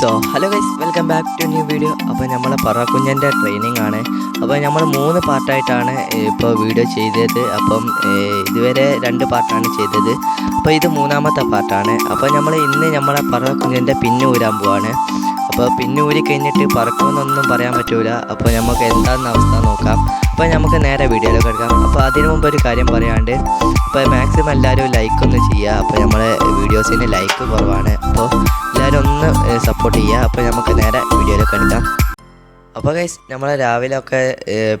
So hello guys welcome back to new video അപ്പോൾ നമ്മളെ പറക്കുഞ്ഞന്റെ training ആണ്. അപ്പോൾ നമ്മൾ മൂന്ന് പാർട്ടായിട്ടാണ് ഇപ്പോൾ വീഡിയോ ചെയ്തത്. അപ്പം ഇതുവരെ രണ്ട് പാർട്ടാണ് ചെയ്തത്. അപ്പോൾ ഇത് മൂന്നാമത്തെ പാർട്ടാണ് അപ്പോൾ നമ്മൾ ഇന്ന് നമ്മളെ പറക്കുഞ്ഞന്റെ പിന്നെ ഊരാൻ പോവാണ്. അപ്പോൾ പിന്നെ ഊരി കഴിഞ്ഞിട്ട് പറക്കുമെന്നൊന്നും പറയാൻ പറ്റൂല. അപ്പോൾ നമുക്ക് എന്താണെന്ന അവസ്ഥ നോക്കാം. അപ്പോൾ നമുക്ക് നേരെ വീഡിയോയിലേക്ക് എടുക്കാം. അപ്പോൾ അതിനു മുമ്പ് ഒരു കാര്യം പറയാണ്ട്. അപ്പോൾ മാക്സിമം എല്ലാവരും ലൈക്ക് ഒന്ന് ചെയ്യുക. അപ്പോൾ നമ്മളെ വീഡിയോസിന് ലൈക്ക് കുറവാണ്. അപ്പോൾ എല്ലാവരും ഒന്ന് സപ്പോർട്ട് ചെയ്യുക അപ്പോൾ നമുക്ക് നേരെ വീഡിയോയിലൊക്കെ എടുക്കാം അപ്പോൾ ഗൈസ് നമ്മൾ രാവിലെ ഒക്കെ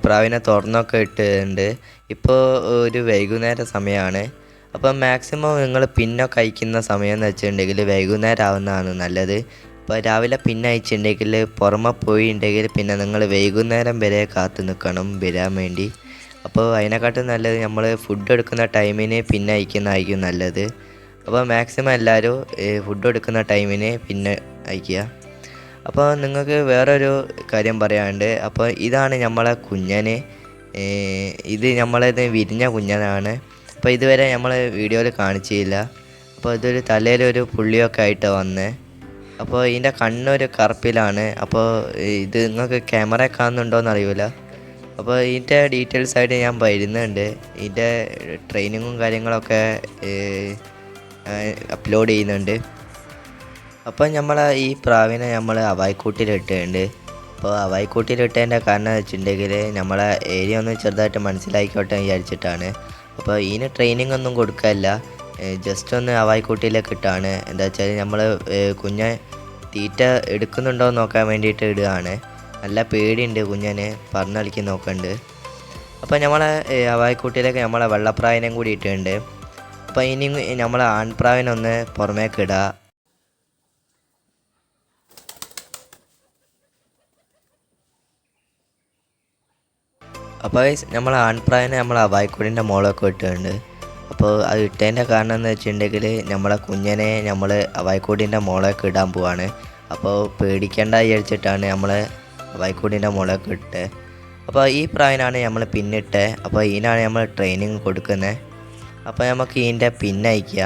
പ്രാവിനെ തുറന്നൊക്കെ ഇട്ടിട്ടുണ്ട്. ഇപ്പോൾ ഒരു വൈകുന്നേര സമയമാണ് അപ്പോൾ മാക്സിമം നിങ്ങൾ പിന്നൊക്കെ അയക്കുന്ന സമയം എന്ന് വെച്ചിട്ടുണ്ടെങ്കിൽ വൈകുന്നേരം ആവുന്നതാണ് നല്ലത്. ഇപ്പോൾ രാവിലെ പിന്നെ അയച്ചിട്ടുണ്ടെങ്കിൽ പുറമെ പോയിട്ടുണ്ടെങ്കിൽ പിന്നെ നിങ്ങൾ വൈകുന്നേരം വരെ കാത്തു നിൽക്കണം വരാൻ വേണ്ടി. അപ്പോൾ അതിനെക്കാട്ടും നല്ലത് നമ്മൾ ഫുഡ് എടുക്കുന്ന ടൈമിന് പിന്നെ അയക്കുന്നതായിരിക്കും നല്ലത്. അപ്പോൾ മാക്സിമം എല്ലാവരും ഫുഡ് എടുക്കുന്ന ടൈമിന് പിന്നെ അയക്കുക. അപ്പോൾ നിങ്ങൾക്ക് വേറൊരു കാര്യം പറയാനുണ്ട്. അപ്പോൾ ഇതാണ് നമ്മളെ കുഞ്ഞന്. ഇത് നമ്മളത് വിരിഞ്ഞ കുഞ്ഞനാണ്. അപ്പോൾ ഇതുവരെ നമ്മൾ വീഡിയോയിൽ കാണിച്ചില്ല. അപ്പോൾ ഇതൊരു തലയിലൊരു പുള്ളിയൊക്കെ ആയിട്ട് വന്ന്. അപ്പോൾ ഇതിന്റെ കണ്ണൊരു കറുപ്പിലാണ്. അപ്പോൾ ഇത് നിങ്ങൾക്ക് ക്യാമറ കാണുന്നുണ്ടോയെന്ന് അറിയില്ല അപ്പോൾ ഇതിന്റെ ഡീറ്റെയിൽസ് ആയിട്ട് ഞാൻ വരുന്നുണ്ട്. ഇതിന്റെ ട്രെയിനിങ്ങും കാര്യങ്ങളൊക്കെ അപ്ലോഡ് ചെയ്യുന്നുണ്ട്. അപ്പോൾ നമ്മൾ ഈ പ്രാവിനെ നമ്മൾ അവായിക്കൂട്ടിലിട്ടുണ്ട് അപ്പോൾ അവായിക്കൂട്ടിലിട്ടതിന്റെ കാരണം വെച്ചിട്ടുണ്ടെങ്കിൽ നമ്മളെ ഏരിയ ഒന്ന് ചെറുതായിട്ട് മനസ്സിലാക്കിക്കോട്ടെ വിചാരിച്ചിട്ടാണ്. അപ്പോൾ ഇതിന് ട്രെയിനിങ് ഒന്നും കൊടുക്കല്ല. ജസ്റ്റ് ഒന്ന് അവായിക്കൂട്ടിയിലേക്ക് ഇട്ടാണ്. എന്താ വെച്ചാൽ നമ്മൾ കുഞ്ഞെ തീറ്റ എടുക്കുന്നുണ്ടോ എന്ന് നോക്കാൻ വേണ്ടിയിട്ട് ഇടുകയാണ്. നല്ല പേടിയുണ്ട് കുഞ്ഞന് കളിക്കാൻ നോക്കുന്നുണ്ട് അപ്പോൾ നമ്മളെ അവായിക്കൂട്ടിയിലേക്ക് നമ്മളെ വെള്ളപ്രായനം കൂടി ഇട്ടിട്ടുണ്ട് അപ്പോൾ ഇനി നമ്മൾ ആൺപ്രാവിനൊന്ന് പുറമേക്ക് ഇടുക അപ്പോൾ നമ്മൾ ആൺപ്രായനെ നമ്മൾ അവായിക്കൂടിന്റെ മുകളൊക്കെ ഇട്ടിട്ടുണ്ട്. അപ്പോൾ അത് ഇട്ടതിന്റെ കാരണം എന്ന് വെച്ചിട്ടുണ്ടെങ്കിൽ നമ്മളെ കുഞ്ഞനെ നമ്മൾ അവായിക്കൂടിന്റെ മുകളൊക്കെ ഇടാൻ പോവാണ്. അപ്പോൾ പേടിക്കേണ്ട വിചാരിച്ചിട്ടാണ് നമ്മൾ അവായിക്കൂടിന്റെ മുകളൊക്കെ ഇട്ടത് അപ്പോൾ ഈ പ്രായനാണ് നമ്മൾ പിന്നിട്ട്. അപ്പോൾ ഇതിനാണ് നമ്മൾ ട്രെയിനിങ് കൊടുക്കുന്നത് അപ്പോൾ നമുക്ക് ഇതിന്റെ പിന്നയക്കുക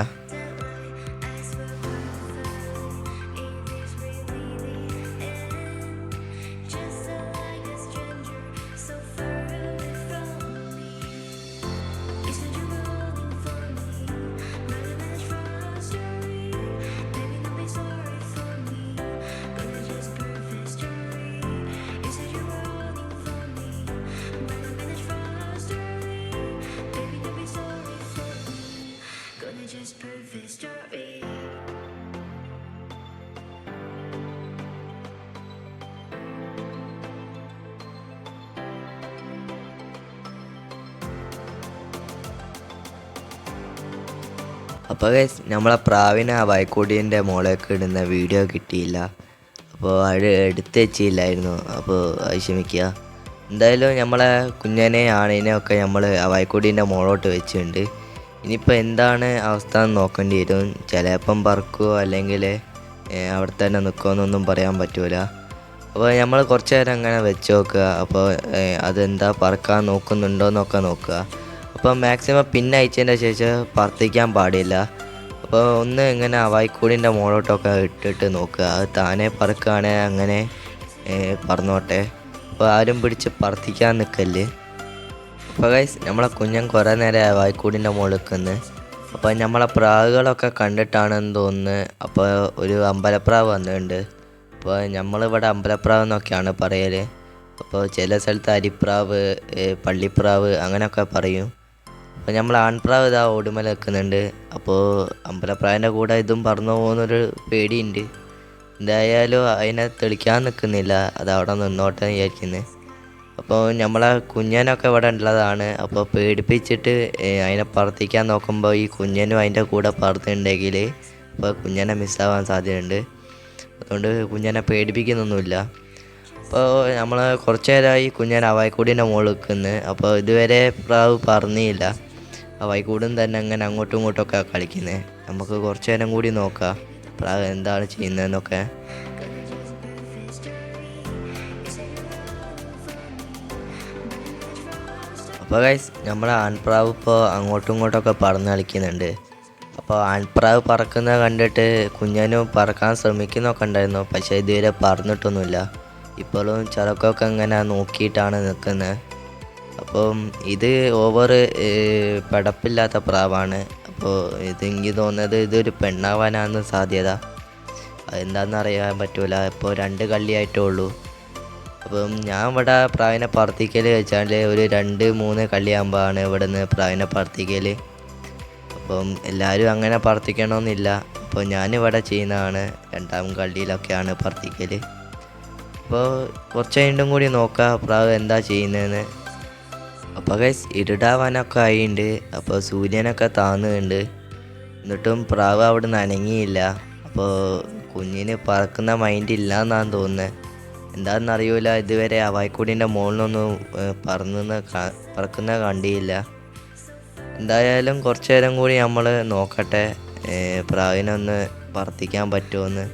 അപ്പോൾ ഗൈസ് നമ്മളെ പ്രാവിനെ ആ വയക്കൂടീന്റെ മോളേക്ക് ഇടുന്ന വീഡിയോ കിട്ടിയില്ല. അപ്പോൾ അത് എടുത്ത് വെച്ചില്ലായിരുന്നു. അപ്പോൾ അത് ക്ഷമിക്കുക എന്തായാലും നമ്മളെ കുഞ്ഞനെ ആണിനെ ഒക്കെ നമ്മൾ ആ വൈക്കോടിന്റെ മോളോട്ട് വെച്ചിട്ടുണ്ട്. ഇനിയിപ്പോൾ എന്താണ് അവസ്ഥ എന്ന് നോക്കേണ്ടി വരും. ചിലപ്പം പറക്കുമോ അല്ലെങ്കിൽ അവിടെ തന്നെ നിൽക്കുമെന്നൊന്നും പറയാൻ പറ്റൂല. അപ്പോൾ നമ്മൾ കുറച്ച് നേരം അങ്ങനെ വെച്ച് നോക്കുക. അപ്പോൾ അതെന്താ പറക്കാൻ നോക്കുന്നുണ്ടോ എന്നൊക്കെ നോക്കുക. അപ്പോൾ മാക്സിമം പിന്നെ അയച്ചതിന്റെ ശേഷം പറത്തിക്കാൻ പാടില്ല. അപ്പോൾ ഒന്ന് ഇങ്ങനെ വായിക്കൂടിന്റെ മുകളോട്ടൊക്കെ ഇട്ടിട്ട് നോക്കുക. അത് താനെ പറക്കുകയാണെങ്കിൽ അങ്ങനെ പറന്നോട്ടെ അപ്പോൾ ആരും പിടിച്ച് പറത്തിക്കാൻ നിൽക്കല്ലേ. അപ്പോൾ ഗൈസ് നമ്മളെ കുഞ്ഞൻ കുറേ നേരം വായിക്കൂടിന്റെ മുകളിൽ നിൽക്കുന്നത് അപ്പോൾ നമ്മളെ പ്രാവുകളൊക്കെ കണ്ടിട്ടാണെന്ന് തോന്നുന്നു. അപ്പോൾ ഒരു അമ്പലപ്രാവ് വന്നിട്ടുണ്ട്. അപ്പോൾ നമ്മളിവിടെ അമ്പലപ്രാവ് എന്നൊക്കെയാണ് പറയൽ അപ്പോൾ ചില സ്ഥലത്ത് അരിപ്രാവ് പള്ളിപ്രാവ് അങ്ങനെയൊക്കെ പറയും. അപ്പോൾ നമ്മൾ ആൺപ്രാവ് ഇതാ ഓടുമല നിൽക്കുന്നുണ്ട്. അപ്പോൾ അമ്പലപ്രാവിന്റെ കൂടെ ഇതും പറന്നു പോകുന്നൊരു പേടിയുണ്ട്. എന്തായാലും അതിനെ തെളിക്കാൻ നിൽക്കുന്നില്ല. അത് അവിടെ നിന്നോട്ടെ വിചാരിക്കുന്നത് അപ്പോൾ നമ്മളെ കുഞ്ഞനൊക്കെ ഇവിടെ ഉള്ളതാണ്. അപ്പോൾ പേടിപ്പിച്ചിട്ട് അതിനെ പറത്തിക്കാൻ നോക്കുമ്പോൾ ഈ കുഞ്ഞനും അതിന്റെ കൂടെ പറത്തുണ്ടെങ്കിൽ അപ്പോൾ കുഞ്ഞനെ മിസ്സാവാൻ സാധ്യതയുണ്ട്. അതുകൊണ്ട് കുഞ്ഞനെ പേടിപ്പിക്കുന്നൊന്നുമില്ല. അപ്പോൾ നമ്മൾ കുറച്ച് നേരമായി കുഞ്ഞൻ അവായിക്കൂടിന്റെ മുകളിൽ നിൽക്കുന്നത് അപ്പോൾ ഇതുവരെ പ്രാവ് പറന്നില്ല വൈകൂടും തന്നെ അങ്ങനെ അങ്ങോട്ടും ഇങ്ങോട്ടൊക്കെ കളിക്കുന്നത് നമുക്ക് കുറച്ച് നേരം കൂടി നോക്കാം. എന്താണ് ചെയ്യുന്നതെന്നൊക്കെ. അപ്പോൾ ഗൈസ് നമ്മുടെ ആൺപ്രാവ് ഇപ്പോൾ അങ്ങോട്ടും ഇങ്ങോട്ടൊക്കെ പറന്ന് കളിക്കുന്നുണ്ട്. അപ്പോൾ ആൺപ്രാവ് പറക്കുന്നത് കണ്ടിട്ട് കുഞ്ഞനും പറക്കാൻ ശ്രമിക്കുന്നൊക്കെ ഉണ്ടായിരുന്നു. പക്ഷേ ഇതുവരെ പറന്നിട്ടൊന്നുമില്ല. ഇപ്പോഴും ചിലക്കൊക്കെ ഇങ്ങനെ നോക്കിയിട്ടാണ് നിൽക്കുന്നത്. അപ്പം ഇത് ഓവർ പടപ്പില്ലാത്ത പ്രാവാണ്. അപ്പോൾ ഇത് എനിക്ക് തോന്നുന്നത് ഇതൊരു പെണ്ണാവാനാണ് സാധ്യത. എന്താണെന്ന് അറിയാൻ പറ്റൂല. ഇപ്പോൾ രണ്ട് കള്ളിയായിട്ടേ ഉള്ളൂ അപ്പം ഞാൻ ഇവിടെ പ്രാവിനെ പറത്തിക്കൽ വെച്ചാൽ ഒരു രണ്ട് മൂന്ന് കള്ളിയാകുമ്പോഴാണ് ഇവിടെ നിന്ന് പ്രാവിനെ പറത്തിക്കൽ അപ്പം എല്ലാവരും അങ്ങനെ പറത്തിക്കണമെന്നില്ല അപ്പോൾ ഞാനിവിടെ ചെയ്യുന്നതാണ്. രണ്ടാം കള്ളിയിലൊക്കെയാണ് പറത്തിക്കൽ അപ്പോൾ കുറച്ച് കഴിഞ്ഞും കൂടി നോക്കാം പ്രാവ് എന്താ ചെയ്യുന്നതെന്ന് അപ്പോൾ ഗൈസ് ഇരുടാവാനൊക്കെ ആയിണ്ട്. അപ്പോൾ സൂര്യനൊക്കെ താന്നുണ്ട്. എന്നിട്ടും പ്രാവ് അവിടെ നിന്ന് അനങ്ങിയില്ല. അപ്പോൾ കുഞ്ഞിന് പറക്കുന്ന മൈൻഡ് ഇല്ല എന്നാണ് തോന്നുന്നത് എന്താണെന്ന് അറിയില്ല ഇതുവരെ അവായ്ക്കൂടിന്റെ മുകളിലൊന്നും ഏഹ്, പറന്ന് പറക്കുന്ന കണ്ടിയില്ല. എന്തായാലും കുറച്ച് നേരം കൂടി നമ്മൾ നോക്കട്ടെ പ്രാവിനൊന്ന് പറത്തിക്കാൻ പറ്റുമെന്ന്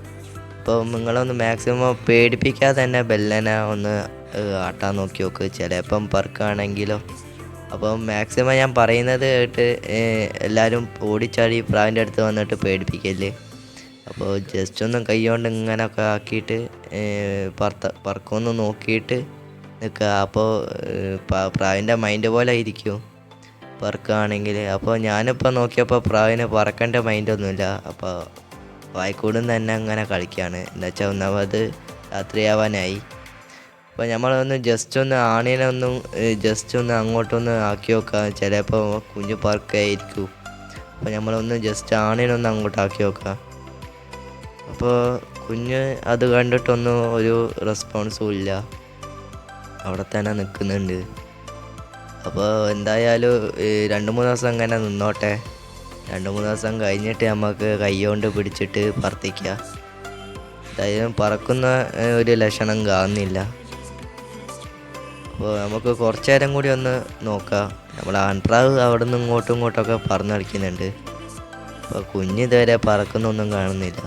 അപ്പോൾ നിങ്ങളൊന്ന് മാക്സിമം പേടിപ്പിക്കാതെ തന്നെ ബെല്ലനെ ഒന്ന് ആട്ടാൻ നോക്കി നോക്ക്. ചിലപ്പം പറക്കുകയാണെങ്കിലോ അപ്പം മാക്സിമം ഞാൻ പറയുന്നത് കേട്ട് എല്ലാവരും ഓടിച്ചാടി പ്രാവിന്റെ അടുത്ത് വന്നിട്ട് പേടിപ്പിക്കല്ലേ? അപ്പോൾ ജസ്റ്റ് ഒന്ന് കൈ കൊണ്ട് ഇങ്ങനെയൊക്കെ ആക്കിയിട്ട് പറത്ത പറക്കുമെന്ന് നോക്കിയിട്ട് നിൽക്കുക അപ്പോൾ പ്രാവിന്റെ മൈൻഡ് പോലെ ഇരിക്കും പറക്കുകയാണെങ്കിൽ അപ്പോൾ ഞാനിപ്പോൾ നോക്കിയപ്പോൾ പ്രാവിന് പറക്കേണ്ട മൈൻഡൊന്നുമില്ല അപ്പോൾ വായിക്കൂടും തന്നെ അങ്ങനെ കളിക്കുകയാണ് എന്താ വെച്ചാൽ ഒന്നാമത് രാത്രിയാവാനായി. അപ്പോൾ നമ്മളൊന്ന് ജസ്റ്റ് ഒന്ന് ആണിനെ ഒന്ന് ജസ്റ്റ് ഒന്ന് അങ്ങോട്ടൊന്ന് ആക്കി നോക്കാം. ചിലപ്പോൾ കുഞ്ഞു പറക്കായിരിക്കും അപ്പോൾ നമ്മളൊന്ന് ജസ്റ്റ് ആണിനൊന്ന് അങ്ങോട്ട് ആക്കി നോക്കാം. അപ്പോൾ കുഞ്ഞ് അത് കണ്ടിട്ടൊന്നും ഒരു റെസ്പോൺസും ഇല്ല. അവിടെ തന്നെ നിൽക്കുന്നുണ്ട് അപ്പോൾ എന്തായാലും രണ്ട് മൂന്ന് ദിവസം അങ്ങനെ നിന്നോട്ടെ. രണ്ട് മൂന്ന് ദിവസം കഴിഞ്ഞിട്ട് നമുക്ക് കൈകൊണ്ട് പിടിച്ചിട്ട് പറത്തിക്കുക എന്തായാലും പറക്കുന്ന ഒരു ലക്ഷണം കാണുന്നില്ല. അപ്പോൾ നമുക്ക് കുറച്ച് നേരം കൂടി ഒന്ന് നോക്കാം. നമ്മൾ ആൺപ്രാവ് അവിടെ നിന്ന് ഇങ്ങോട്ടും ഇങ്ങോട്ടൊക്കെ പറന്ന് കളിക്കുന്നുണ്ട്. അപ്പോൾ കുഞ്ഞ് ഇതുവരെ പറക്കുന്നൊന്നും കാണുന്നില്ല.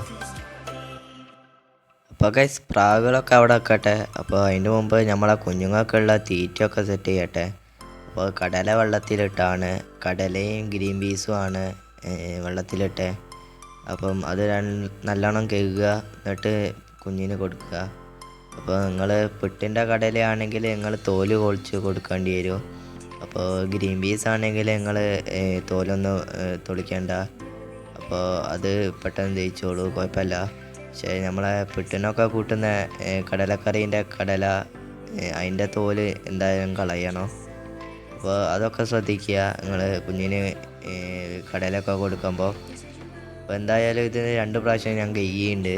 അപ്പോൾ ഗൈസ് പ്രാവുകളൊക്കെ അവിടെ വെക്കട്ടെ അപ്പോൾ അതിന് മുമ്പ് നമ്മളെ കുഞ്ഞുങ്ങൾക്കുള്ള തീറ്റയൊക്കെ സെറ്റ് ചെയ്യട്ടെ. അപ്പോൾ കടല വെള്ളത്തിലിട്ടാണ്. കടലയും ഗ്രീൻ പീസും ആണ് വെള്ളത്തിലിട്ടെ. അപ്പം അത് നല്ലോണം കഴുകുക. എന്നിട്ട് കുഞ്ഞിന് കൊടുക്കുക. അപ്പോൾ നിങ്ങൾ പുട്ടിന്റെ കടലയാണെങ്കിൽ നിങ്ങൾ തോൽ കൊളിച്ച് കൊടുക്കേണ്ടി വരും. അപ്പോൾ ഗ്രീൻ പീസ് ആണെങ്കിൽ നിങ്ങൾ തോലൊന്നും തൊളിക്കേണ്ട. അപ്പോൾ അത് പെട്ടെന്ന് ജയിച്ചോളൂ കുഴപ്പമില്ല. പക്ഷേ നമ്മളെ പുട്ടിനൊക്കെ കൂട്ടുന്ന കടലക്കറീന്റെ കടല അതിന്റെ തോൽ എന്തായാലും കളയണം. അപ്പോൾ അതൊക്കെ ശ്രദ്ധിക്കുക നിങ്ങൾ കുഞ്ഞിന് കടലൊക്കെ കൊടുക്കുമ്പോൾ. അപ്പോൾ എന്തായാലും ഇത് രണ്ട് പ്രാവശ്യം ഞാൻ കയ്യുണ്ട്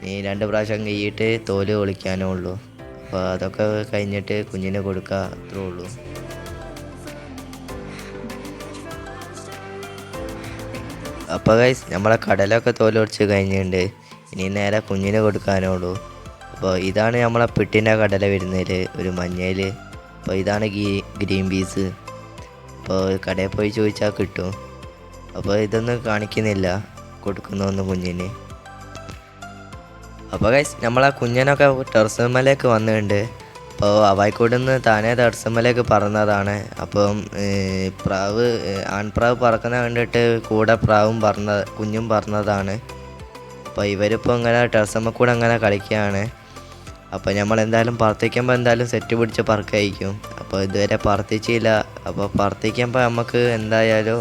ഇനി രണ്ട് പ്രാവശ്യം കഴിയിട്ട് തോൽ ഒളിക്കാനേ ഉള്ളൂ. അപ്പോൾ അതൊക്കെ കഴിഞ്ഞിട്ട് കുഞ്ഞിന് കൊടുക്കുക അത്രേ ഉള്ളൂ. അപ്പോൾ ഗൈസ് നമ്മളെ കടലൊക്കെ തോലൊടിച്ച് കഴിഞ്ഞിട്ടുണ്ട്. ഇനി നേരെ കുഞ്ഞിന് കൊടുക്കാനേ ഉള്ളൂ. അപ്പോൾ ഇതാണ് നമ്മളെ പിട്ടിന്റെ കടല വരുന്നതിൽ ഒരു മഞ്ഞയിൽ അപ്പോൾ ഇതാണ് ഗീ ഗ്രീൻ പീസ്. അപ്പോൾ കടയിൽ പോയി ചോദിച്ചാൽ കിട്ടും. അപ്പോൾ ഇതൊന്നും കാണിക്കുന്നില്ല. കൊടുക്കുന്നൊന്നും കുഞ്ഞിന്. അപ്പോൾ ഗൈസ് നമ്മൾ ആ കുഞ്ഞനൊക്കെ ടെറസമ്മലേക്ക് വന്നിട്ടുണ്ട്. അപ്പോൾ അവായിക്കോടുന്ന് താനേ ടെറസമ്മലേക്ക് പറഞ്ഞതാണ്. അപ്പം പ്രാവ് ആൺപ്രാവ് പറക്കുന്ന കണ്ടിട്ട് കൂടെ പ്രാവും പറഞ്ഞ കുഞ്ഞും പറഞ്ഞതാണ്. അപ്പോൾ ഇവരിപ്പോൾ ഇങ്ങനെ ടെറസമ്മ കൂടെ അങ്ങനെ കളിക്കുകയാണ്. അപ്പോൾ നമ്മൾ എന്തായാലും പറത്തിക്കുമ്പോൾ എന്തായാലും സെറ്റ് പിടിച്ച് പറക്കായിരിക്കും അപ്പോൾ ഇതുവരെ പറത്തിച്ചില്ല അപ്പോൾ പറത്തിക്കുമ്പോൾ നമുക്ക് എന്തായാലും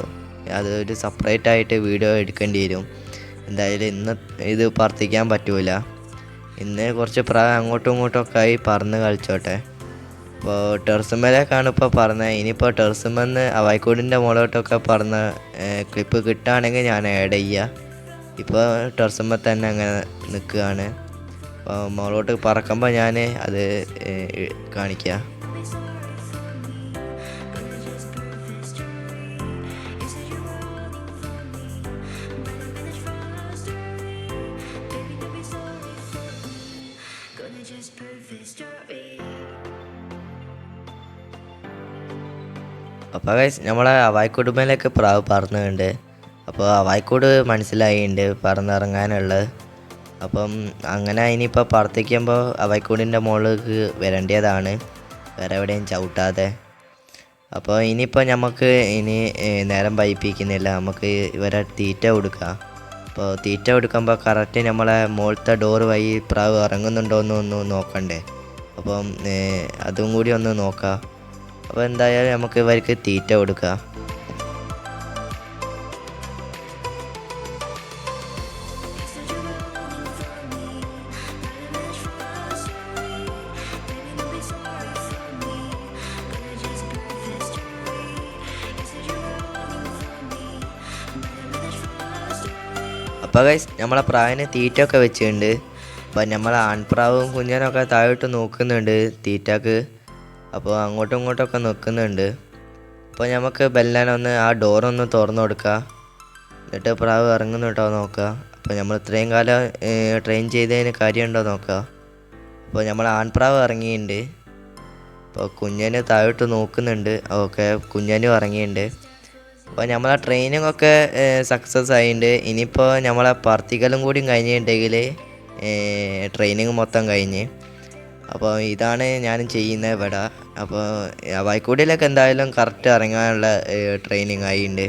അതൊരു സെപ്പറേറ്റ് ആയിട്ട് വീഡിയോ എടുക്കേണ്ടി വരും. എന്തായാലും ഇന്ന് ഇത് പറത്തിക്കാൻ പറ്റൂല. ഇന്ന് കുറച്ച് പ്രായം അങ്ങോട്ടും ഇങ്ങോട്ടും ഒക്കെ ആയി പറന്ന് കളിച്ചോട്ടെ. അപ്പോൾ ടെറസുമേലേക്കാണ് ഇപ്പോൾ പറഞ്ഞത് ഇനിയിപ്പോൾ ടെറസുമെന്ന് അവൈക്കോടിന്റെ മുകളോട്ടൊക്കെ പറഞ്ഞ ക്ലിപ്പ് കിട്ടുകയാണെങ്കിൽ ഞാൻ ആഡ് ചെയ്യുക ഇപ്പോൾ ടെറസുമ്മ തന്നെ അങ്ങനെ നിൽക്കുകയാണ്. അപ്പോൾ മുകളോട്ട് പറക്കുമ്പോൾ ഞാൻ അത് ഏഹ്, അപ്പോൾ ഗൈസ് നമ്മളെ അവായ്ക്കുടുമയിലേക്ക് പ്രാവ് പറന്നുണ്ട് അപ്പോൾ അവായിക്കോട് മനസ്സിലായിട്ടുണ്ട് പറന്നിറങ്ങാനുള്ളത് അപ്പം അങ്ങനെ ഇനിയിപ്പോൾ പറത്തിക്കുമ്പോൾ അവൈക്കൂടിന്റെ മുകളിലേക്ക് വരേണ്ടതാണ്. വേറെ എവിടെയും ചവിട്ടാതെ. അപ്പോൾ ഇനിയിപ്പോൾ നമുക്ക് ഇനി നേരം വൈപ്പിക്കുന്നില്ല നമുക്ക് ഇവരെ തീറ്റ കൊടുക്കാം. അപ്പോൾ തീറ്റ കൊടുക്കുമ്പോൾ കറക്റ്റ് നമ്മളെ മുകളിലത്തെ ഡോറ് വഴി പ്രാവ് ഇറങ്ങുന്നുണ്ടോ എന്ന് നോക്കണ്ടേ. അപ്പം അതും കൂടി ഒന്ന് നോക്കാം. അപ്പോൾ എന്തായാലും നമുക്ക് ഇവർക്ക് തീറ്റ കൊടുക്കാം. അപ്പോൾ ഗൈസ് നമ്മളെ പ്രാവിന് തീറ്റയൊക്കെ വെച്ചിട്ടുണ്ട്. അപ്പോൾ നമ്മളെ ആൺപ്രാവും കുഞ്ഞനൊക്കെ താഴോട്ട് നോക്കുന്നുണ്ട് തീറ്റക്ക്. അപ്പോൾ അങ്ങോട്ടും ഇങ്ങോട്ടൊക്കെ നിൽക്കുന്നുണ്ട് അപ്പോൾ നമുക്ക് ബെല്ലാനൊന്ന് ആ ഡോറൊന്ന് തുറന്നു കൊടുക്കുക എന്നിട്ട് പ്രാവ് ഇറങ്ങുന്നുണ്ടോ നോക്കുക അപ്പോൾ നമ്മൾ ഇത്രയും കാലം ട്രെയിൻ ചെയ്തതിന് കാര്യമുണ്ടോ നോക്കുക അപ്പോൾ നമ്മൾ ആൺപ്രാവ് ഇറങ്ങിയിട്ടുണ്ട് അപ്പോൾ കുഞ്ഞന് താഴോട്ട് നോക്കുന്നുണ്ട്. ഓക്കെ കുഞ്ഞനും ഇറങ്ങിയിട്ടുണ്ട് അപ്പോൾ നമ്മളെ ട്രെയിനിങ് ഒക്കെ സക്സസ് ആയിട്ടുണ്ട് ഇനിയിപ്പോൾ നമ്മളെ പറത്തിക്കലും കൂടി കഴിഞ്ഞിട്ടുണ്ടെങ്കിൽ ട്രെയിനിങ് മൊത്തം കഴിഞ്ഞ്. അപ്പോൾ ഇതാണ് ഞാൻ ചെയ്യുന്ന ഇവിടെ. അപ്പോൾ വൈക്കൂടിയിലൊക്കെ എന്തായാലും കറക്റ്റ് ഇറങ്ങാനുള്ള ട്രെയിനിങ് ആയിട്ടുണ്ട്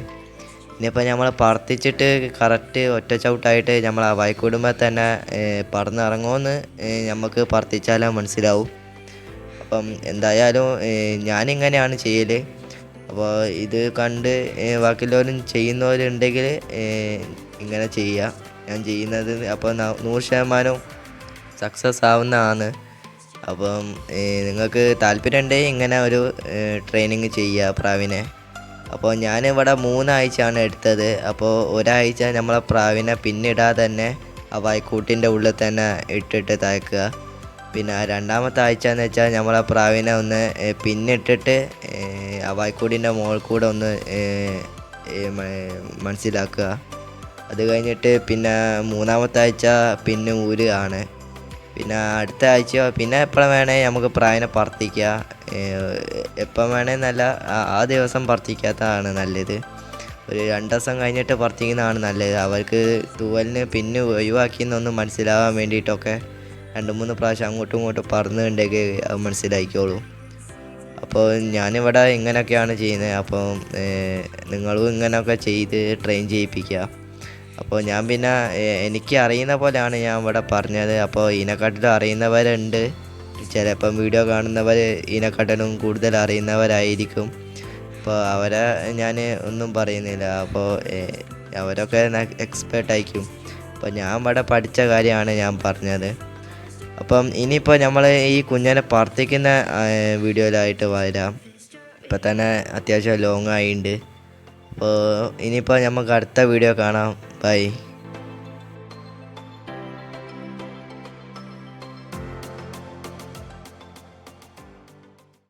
ഇനിയിപ്പോൾ നമ്മൾ പറത്തിച്ചിട്ട് കറക്റ്റ് ഒറ്റ ചവിട്ടായിട്ട് നമ്മൾ ആ വൈക്കൂടുമ്പോൾ തന്നെ പറന്നിറങ്ങുമെന്ന് നമുക്ക് പറത്തിച്ചാലേ മനസ്സിലാവും. അപ്പം എന്തായാലും ഞാനിങ്ങനെയാണ് ചെയ്യൽ അപ്പോൾ ഇത് കണ്ട് ബാക്കിയുള്ളവരും ചെയ്യുന്നവരുണ്ടെങ്കിൽ ഇങ്ങനെ ചെയ്യുക ഞാൻ ചെയ്യുന്നത് അപ്പോൾ നൂറ് ശതമാനവും സക്സസ് ആവുന്നതാണ്. അപ്പം നിങ്ങൾക്ക് താല്പര്യമുണ്ടെങ്കിൽ ഇങ്ങനെ ഒരു ട്രെയിനിങ് ചെയ്യുക പ്രാവിനെ? അപ്പോൾ ഞാനിവിടെ മൂന്നാഴ്ചയാണ് എടുത്തത്. അപ്പോൾ ഒരാഴ്ച നമ്മളെ പ്രാവിനെ പിന്നിടാതെ തന്നെ ആ വായ്ക്കൂട്ടിന്റെ ഉള്ളിൽ തന്നെ ഇട്ടിട്ട് തയ്ക്കുക പിന്നെ രണ്ടാമത്തെ ആഴ്ച എന്ന് വെച്ചാൽ നമ്മളെ പ്രാവിനെ ഒന്ന് പിന്നിട്ടിട്ട് ആ വായ്ക്കൂടിന്റെ മുകളിൽ കൂടെ ഒന്ന് മനസ്സിലാക്കുക. അത് കഴിഞ്ഞിട്ട് പിന്നെ മൂന്നാമത്തെ ആഴ്ച പിന്നെ ഊരുകയാണ്. പിന്നെ അടുത്ത ആഴ്ച പിന്നെ എപ്പോഴും വേണേ നമുക്ക് പ്രായനെ പറത്തിക്കുക എപ്പം വേണേ നല്ല ആ ദിവസം പറത്തിക്കാത്തതാണ് നല്ലത്. ഒരു രണ്ട് ദിവസം കഴിഞ്ഞിട്ട് പറത്തിക്കുന്നതാണ് നല്ലത്. അവർക്ക് തൂവലിന് പിന്നെ ഒഴിവാക്കിയെന്നൊന്ന് മനസ്സിലാവാൻ വേണ്ടിയിട്ടൊക്കെ രണ്ട് മൂന്ന് പ്രാവശ്യം അങ്ങോട്ടും ഇങ്ങോട്ടും പറന്നുണ്ടെങ്കിൽ അത് മനസ്സിലാക്കിക്കോളൂ അപ്പോൾ ഞാനിവിടെ ഇങ്ങനെയൊക്കെയാണ് ചെയ്യുന്നത്. അപ്പോൾ നിങ്ങളും ഇങ്ങനെയൊക്കെ ചെയ്ത് ട്രെയിൻ ചെയ്യിപ്പിക്കുക. അപ്പോൾ ഞാൻ പിന്നെ എനിക്ക് അറിയുന്ന പോലെയാണ് ഞാൻ ഇവിടെ പറഞ്ഞത്. അപ്പോൾ ഇതിനെക്കാട്ടിലും അറിയുന്നവരുണ്ട്. ചിലപ്പം വീഡിയോ കാണുന്നവർ ഇതിനെക്കാട്ടിലും കൂടുതൽ അറിയുന്നവരായിരിക്കും. അപ്പോൾ അവരെ ഞാൻ ഒന്നും പറയുന്നില്ല. അപ്പോൾ അവരൊക്കെ എക്സ്പേർട്ട് ആയിരിക്കും. അപ്പോൾ ഞാൻ ഇവിടെ പഠിച്ച കാര്യമാണ് ഞാൻ പറഞ്ഞത്. അപ്പം ഇനിയിപ്പോൾ നമ്മൾ ഈ കുഞ്ഞിനെ പ്രാർത്ഥിക്കുന്ന വീഡിയോയിലായിട്ട് വരാം. ഇപ്പം തന്നെ അത്യാവശ്യം ലോങ് ആയിട്ടുണ്ട് അപ്പോൾ ഇനിയിപ്പോൾ നമുക്ക് അടുത്ത വീഡിയോ കാണാം. ബൈ.